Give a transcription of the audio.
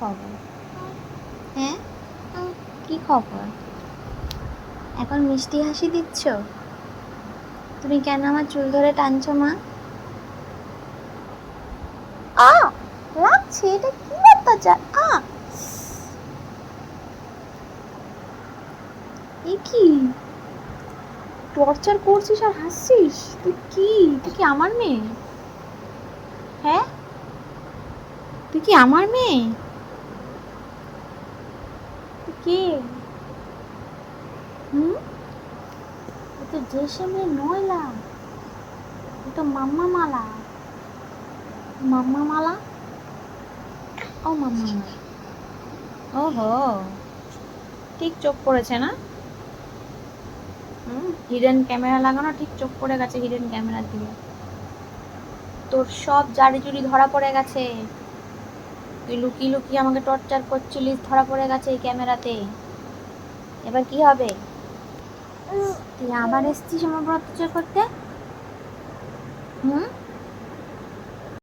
খবর? হ্যাঁ? কি খবর? এখন মিষ্টি হাসি দিচ্ছ? তুমি কেন আমার চুল ধরে টানছো, মা? আ লাগছে এটা কি অত্যাচার? আ, এ কি? টর্চার করছিস আর হাসছিস? তুই কি? তুই কি আমার মেয়ে? হ্যাঁ? তুই কি আমার মেয়ে? হুম? এ তো নয়লা তো মাম্মা মালা মাম্মা মালা ও মাম্মা মালা ওহো। ঠিক চোখ পড়েছে না? হিডেন ক্যামেরা লাগানো ঠিক চোখ পড়ে গেছে হিডেন ক্যামেরার দিকে তোর সব জারি জুড়ি ধরা পড়ে গেছে। তুই লুকিয়ে লুকিয়ে আমাকে টর্চার করছিলিস, ধরা পড়ে গেছে এই ক্যামেরাতে। এবার কি হবে? তুই আবার এসছিস আমার করতে? হুম?